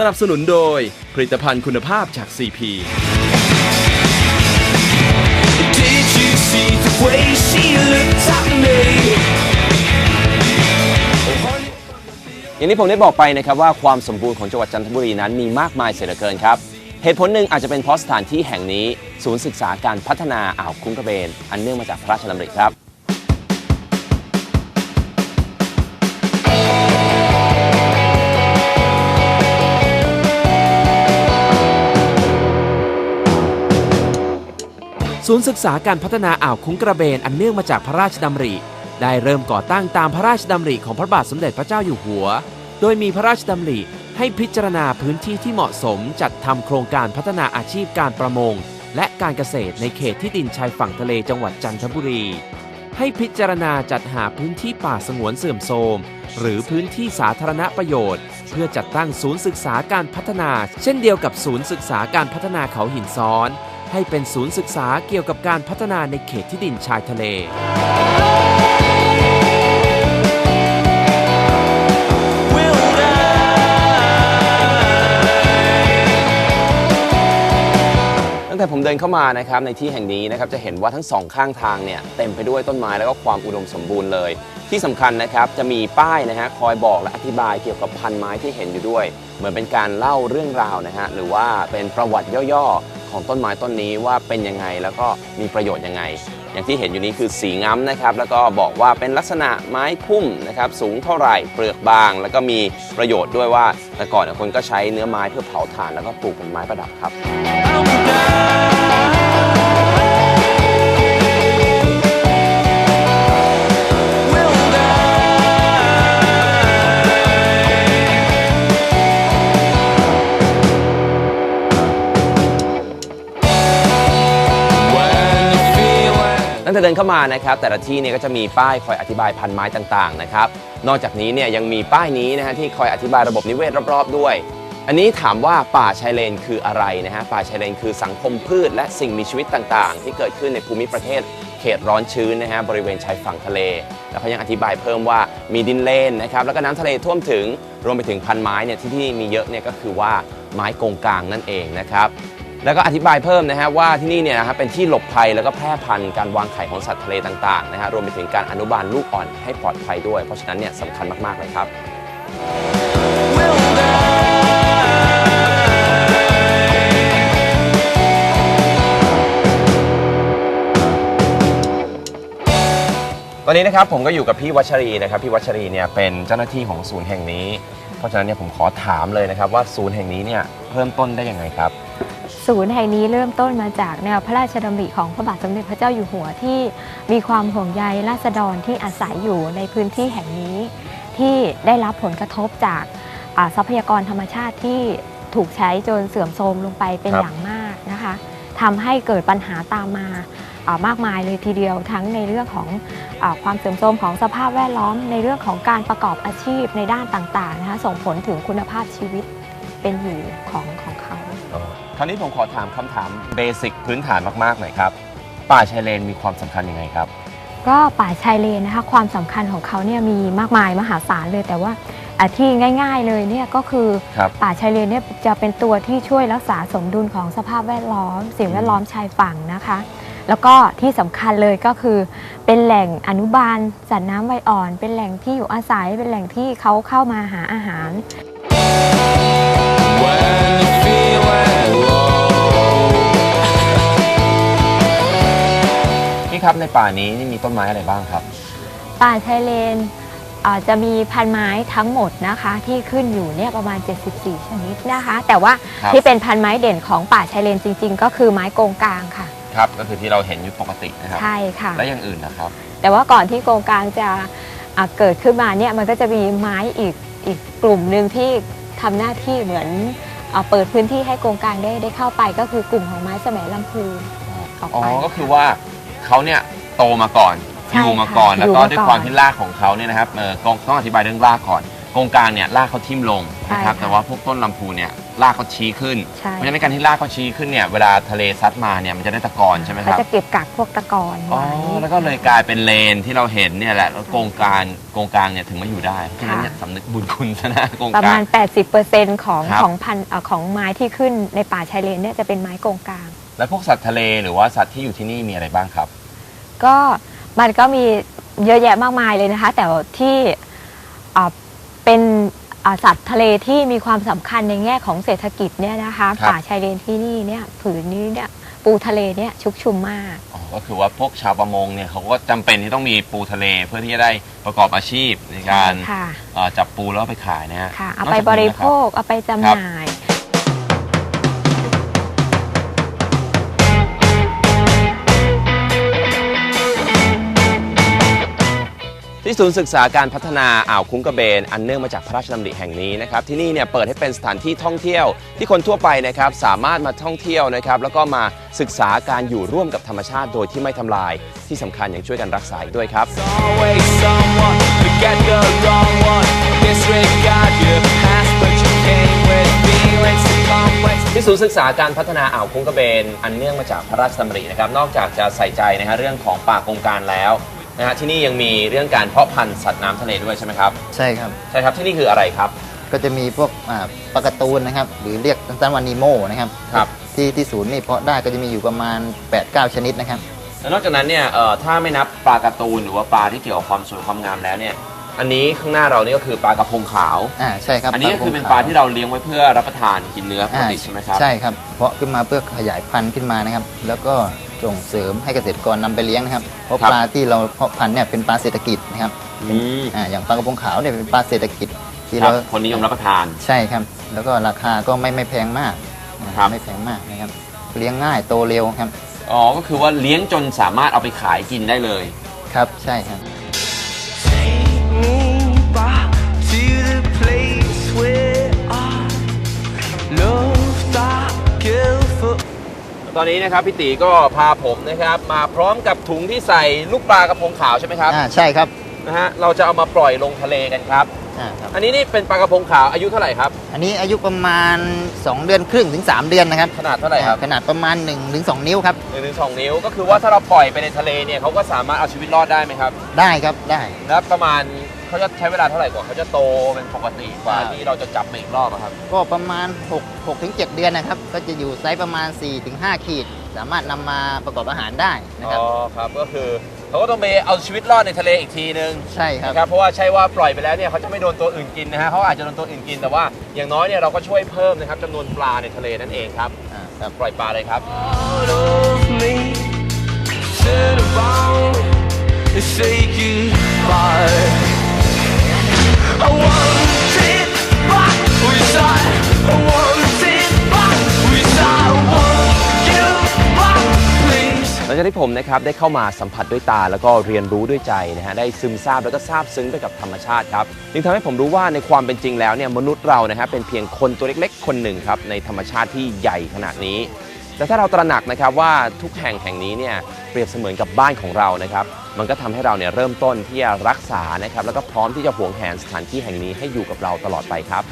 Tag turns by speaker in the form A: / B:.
A: สนับสนุนโดยผลิตภัณฑ์คุณภาพจาก CP
B: Did you see the way she looked at me?
C: อย่างที่ผมได้บอกไปนะครับว่าความสมบูรณ์ของจังหวัดจันทบุรีนั้นมีมากมายเสียเหลือเกินครับ เหตุผลหนึ่งอาจจะเป็นเพราะสถานที่แห่งนี้ ศูนย์ศึกษาการพัฒนาอ่าวคุ้งกระเบน อันเนื่องมาจากพระราชดำริครับ
D: ศูนย์ศึกษาการพัฒนาอ่าวคุ้งกระเบนอันเนื่องมาจากพระราชดำริ ได้เริ่มก่อตั้งตามพระราชดำริของพระบาทสมเด็จพระเจ้าอยู่หัว โดยมีพระราชดำริให้พิจารณาพื้นที่ที่เหมาะสมจัดทำโครงการพัฒนาอาชีพการประมง และการเกษตรในเขตที่ดินชายฝั่งทะเลจังหวัดจันทบุรี ให้พิจารณาจัดหาพื้นที่ป่าสงวนเสื่อมโทรมหรือพื้นที่สาธารณประโยชน์ เพื่อจัดตั้งศูนย์ศึกษาการพัฒนา เช่นเดียวกับศูนย์ศึกษาการพัฒนาเขาหินซ้อน ให้เป็นศูนย์ศึกษาเกี่ยวกับการพัฒนาในเขตที่ดินชายทะเล
C: ตั้งแต่ผมเดินเข้ามานะครับในที่แห่งนี้นะครับจะเห็นว่าทั้งสองข้างทางเนี่ยเต็มไปด้วยต้นไม้แล้วก็ความอุดมสมบูรณ์เลย ที่สำคัญนะครับจะมีป้ายนะฮะคอยบอกและอธิบายเกี่ยวกับพันไม้ที่เห็นอยู่ด้วย เหมือนเป็นการเล่าเรื่องราวนะฮะหรือว่าเป็นประวัติย่อๆของต้นไม้ต้นนี้ว่าเป็นยังไงแล้วก็มีประโยชน์ยังไง อย่างที่เห็นอยู่นี้คือสีง้ำนะครับ แล้วก็บอกว่าเป็นลักษณะไม้พุ่มนะครับ สูงเท่าไหร่เปลือกบาง แล้วก็มีประโยชน์ด้วยว่าแต่ก่อนคนก็ใช้เนื้อไม้เพื่อเผาถ่านแล้วก็ปลูกเป็นไม้ประดับครับ ดินเข้ามานะครับ แต่ละที่เนี่ยก็จะมีป้ายคอยอธิบายพันไม้ต่างๆนะครับ นอกจากนี้เนี่ยยังมีป้ายนี้นะฮะที่คอยอธิบายระบบนิเวศรอบๆด้วย อันนี้ถามว่าป่าชายเลนคืออะไรนะฮะป่าชายเลนคือสังคมพืช และสิ่งมีชีวิตต่างๆ ที่เกิดขึ้นในภูมิประเทศเขตร้อนชื้นนะฮะบริเวณชายฝั่งทะเล แล้วเขายังอธิบายเพิ่มว่ามีดินเลนนะครับแล้วก็น้ำทะเลท่วมถึงรวมไปถึงพันไม้เนี่ยที่ที่มีเยอะเนี่ยก็คือว่าไม้กงกลางนั่นเองนะครับ แล้วก็อธิบายเพิ่มนะฮะว่าที่นี่เนี่ยนะครับเป็นที่หลบภัยแล้วก็แพร่พันธุ์การวางไข่ของสัตว์ทะเลต่างๆนะฮะรวมไปถึงการอนุบาลลูกอ่อนให้ปลอดภัยด้วย เพราะฉะนั้นเนี่ยสำคัญมากๆเลยครับ ตอนนี้นะครับผมก็อยู่กับพี่วัชรีนะครับพี่วัชรีเนี่ยเป็นเจ้าหน้าที่ของศูนย์แห่งนี้ เพราะฉะนั้นเนี่ยผมขอถามเลยนะครับว่าศูนย์แห่งนี้เนี่ยเริ่มต้นได้ยังไงครับ
E: ศูนย์แห่งนี้เริ่มต้นมาจากแนวพระราชดำริของพระบาทสมเด็จพระเจ้าอยู่หัวที่มีความห่วงใยราษฎรที่อาศัยอยู่ในพื้นที่แห่งนี้ ที่ได้รับผลกระทบจากทรัพยากรธรรมชาติที่ถูกใช้จนเสื่อมโทรมลงไปเป็นอย่างมากนะคะทำให้เกิดปัญหาตามมามากมายเลยทีเดียวทั้งในเรื่องของอความเสื่อมโทรมของสภาพแวดล้อม ในเรื่องของการประกอบอาชีพในด้านต่างๆนะคะส่งผลถึงคุณภาพชีวิต เป็นอยู่ของของเขา
C: คราวนี้ผมขอถามคำถามเบสิกพื้นฐานมากๆหน่อยครับ ป่าชายเลนมีความสำคัญยังไงครับ
E: ก็ป่าชายเลนนะคะความสำคัญของเขาเนี่ยมีมากมายมหาศาลเลย แต่ว่าอะที่ง่าย ๆเลยเนี่ยก็คือ
C: ครับ
E: ป่าชายเลนเนี่ยจะเป็นตัวที่ช่วยรักษาสมดุลของสภาพแวดล้อม สิ่งแวดล้อมชายฝั่งนะคะ แล้วก็ที่สำคัญเลยก็คือ เป็นแหล่งอนุบาลสัตว์น้ำไวยอ่อน เป็นแหล่งที่อยู่อาศัยเป็นแหล่งที่เขาเข้ามาหาอาหาร
C: พี่ครับในป่านี้นี่มีต้นไม้อะไรบ้างครับ
E: ป่าชายเลนอ่าจะมีพันไม้ทั้งหมดนะคะที่ขึ้นอยู่เนี่ยประมาณ 74 ชนิดนะคะ แต่ว่า
C: ครับ
E: ที่เป็นพันไม้เด่นของป่าชายเลนจริง ๆ ก็คือไม้โกงกลางค่ะ
C: ครับก็คือที่เราเห็นอยู่ปกตินะครับ
E: ใช่ค่ะ
C: และอย่างอื่นนะครับ
E: แต่ว่าก่อนที่โกงกลางจะอ่าเกิดขึ้นมาเนี่ยมันก็จะมีไม้อีกอีกกลุ่มหนึ่งที่ทำหน้าที่เหมือนอา เปิดพื้นที่ให้โกงกลางได้ได้เข้าไปก็คือกลุ่มของไม้สมัยลำพูออก
C: อ๋อ
E: ไป
C: ก็คือว่าเขาเนี่ยโตมาก่อน
E: ใช่
C: อยู่มาก่อน
E: ค่ะ
C: แล้ว
E: อยู่
C: ก็
E: มา
C: ด้วย
E: ก่อน
C: ความที่รากของเขาเนี่ยนะครับเออกองต้องอธิบายเรื่องรากก่อน โครงการเนี่ยรากเขาทิ่มลงนะครับ
E: ใช่ค่ะ
C: แต่ว่าพวกต้นลำพูเนี่ย ลากเขาชี้ขึ้น
E: ใช่
C: เพราะฉะนั้นการที่ลากเขาชี้ขึ้นเนี่ยเวลาทะเลซัดมาเนี่ยมันจะได้ตะกอนใช่ไหมค
E: เขา
C: รับ
E: จะเก็บกักพวกตะกอน
C: อ๋อ
E: ไว้
C: แล้วก็เลยกลายเป็นเลนที่เราเห็นเนี่ยแหละแล้วโกงกลางโกงกลางเนี่ยถึงมาอยู่ได้เพราะฉะนั้นเนี่ยสำนึกบุญคุณซะนะโกง
E: ประ
C: กลา
E: มาณ
C: ง
E: 80%ของ
C: ครับ
E: ของพันธุ์เอ่อของไม้ที่ขึ้นในป่าชายเลนเนี่ยจะเป็นไม้โกงกลาง
C: แล้วพวกสัตว์ทะเลหรือว่าสัตว์ที่อยู่ที่นี่มีอะไรบ้างครับ
E: ก็มันก็มีเยอะแยะมากมายเลยนะคะ แต่ที่อ่าเป็น อ่าสัตว์ทะเลที่มีความสำคัญในแง่ของเศรษฐกิจเนี่ยนะคะ
C: ครับ
E: ป่าชายเลนที่นี่เนี่ยผืนนี้เนี่ยปูทะเลเนี่ยชุกชุมมาก
C: อ๋อก็คือว่าพวกชาวประมงเนี่ยเขาก็จำเป็นที่ต้องมีปูทะเลเพื่อที่จะได้ประกอบอาชีพในการ
E: ค่ะ
C: เอ่อจับปูแล้วเอาไปขายนะฮะ
E: ค่ะเอา
C: นก
E: ไป
C: จาก
E: บ
C: นี้
E: ริ
C: นะ
E: โภ
C: ครับ
E: คเอาไปจำ
C: ครับ
E: หน่าย
C: ที่ศูนย์ศึกษาการพัฒนาอ่าวคุ้งกระเบน อันเนื่องมาจากพระราชดำริแห่งนี้นะครับที่นี่เนี่ยเปิดให้เป็นสถานที่ท่องเที่ยว ที่คนทั่วไปนะครับสามารถมาท่องเที่ยวนะครับแล้วก็มาศึกษาการอยู่ร่วมกับธรรมชาติโดยที่ไม่ทำลาย ที่สำคัญยังช่วยกันรักษาอีกด้วยครับ
B: Always someone to get the wrong one. Disregard your past, but you came with feelings to complex.
C: ที่ศูนย์ศึกษาการพัฒนาอ่าวคุ้งกระเบน อันเนื่องมาจากพระราชดำรินะครับนอกจากจะใส่ใจนะฮะเรื่องของป่าโครงการแล้ว นะฮะที่นี่ยังมีเรื่องการเพาะพันธุ์สัตว์น้ำทะเลด้วยใช่ไหมครับ
F: ใช่ครับ
C: ใช่ครับที่นี่คืออะไรครับ
F: ก็จะมีพวกอ่าปลาการ์ตูนนะครับ หรือเรียกสั้นๆว่านีโมนะครับ
C: ครับ
F: ที่ที่ศูนย์นี่เพาะได้ก็จะมีอยู่ประมาณ 8-9 ชนิดนะครับ
C: แล้วนอกจากนั้นเนี่ยเอ่อถ้าไม่นับปลาการ์ตูนหรือว่าปลาที่เกี่ยวกับความสวยความงามแล้วเนี่ย อันนี้ข้างหน้าเรานี่ก็คือปลากระพงขาว
F: อ่าใช่ครับ
C: อันนี้ก็คือเป็นปลาที่เราเลี้ยงไว้เพื่อรับประทานกินเนื้อปก
F: อ่า
C: ติใช่ไหมครับ
F: ใช่ครับ เพาะขึ้นมาเพื่อขยายพันธุ์ขึ้นมานะครับ แล้วก็ส่งเสริมให้เกษตรกรนำไปเลี้ยงนะครับ เพราะปลาที่เราเพาะพันธุ์เนี่ยเป็นปลาเศรษฐกิจนะครับ
C: อืม
F: อ่าอย่างปลากระพงขาวเนี่ยเป็นปลาเศรษฐกิจที่
C: ครั
F: เรา
C: บคนนิยมรับประทาน
F: ใช่ครับ แล้วก็ราคาก็ไม่ไม่แพงมากนะครับไม่แพงมากนะครับ เลี้ยงง่ายโตเร็วครับ
C: อ๋อ ก็คือว่าเลี้ยงจนสามารถเอาไปขายกินได้เลย
F: ครับ ใช่ครับ
C: ตอนนี้นะครับพี่ตีก็พาผมนะครับมาพร้อมกับถุงที่ใส่ลูกปลากระพงขาวใช่ไหมครับ
F: อ่าใช่ครับ
C: นะฮะเราจะเอามาปล่อยลงทะเลกันครับ
F: อ่าครับ
C: อันนี้นี่เป็นปลากระพงขาวอายุเท่าไหร่ครับ
F: อันนี้อายุประมาณ 2 เดือนครึ่งถึง 3 เดือนนะครับ
C: ขนาดเท่าไหร่ครับ
F: อ่ขนาดประมาณ1ถึง2นิ้วครับ
C: หนึ่งถึงสองนิ้วก็คือว่าถ้าเราปล่อยไปในทะเลเนี่ยเขาก็สามารถเอาชีวิตรอดได้ไหมครับ
F: ได้ครับได้
C: แล้วประมาณ เขาจะใช้เวลาเท่าไหร่กว่าเขาจะโตเป็นปกติกว่า
F: อ่า
C: ที่เราจะจับมาอีกรอบอะครับ
F: ก็ประมาณ6 6ถึง7เดือนนะครับ ก็จะอยู่ไซส์ประมาณ 4 ถึง 5 ขีด สามารถนำมาประกอบอาหารได้นะครับ
C: อ๋อครับก็คือเขาก็ต้องไปเอาชีวิตรอดในทะเลอีกทีนึง
F: ใช่ครับ
C: นะครับเพราะว่าใช่ว่าปล่อยไปแล้วเนี่ยเขาจะไม่โดนตัวอื่นกินนะฮะเขาอาจจะโดนตัวอื่นกินแต่ว่าอย่างน้อยเนี่ยเราก็ช่วยเพิ่มนะครับจำนวนปลาในทะเลนั่นเองครับ
F: อ่าครับ
C: ปล่อยปลาเลยครับ
B: out of me. Turn around and say goodbye.
C: หลังจากที่ผมนะครับได้เข้ามาสัมผัสด้วยตาแล้วก็เรียนรู้ด้วยใจนะฮะได้ซึมซาบแล้วก็ซาบซึ้งไปกับธรรมชาติครับจึงทำให้ผมรู้ว่าในความเป็นจริงแล้วเนี่ยมนุษย์เรานะฮะเป็นเพียงคนตัวเล็กๆ คนหนึ่งครับในธรรมชาติที่ใหญ่ขนาดนี้ แต่ถ้าเราตระหนักนะครับว่าทุกแห่งแห่งนี้เนี่ยเปรียบเสมือนกับบ้านของเรานะครับ มันก็ทำให้เราเนี่ยเริ่มต้นที่จะรักษานะครับ แล้วก็พร้อมที่จะหวงแหนสถานที่แห่งนี้ให้อยู่กับเราตลอดไปครับ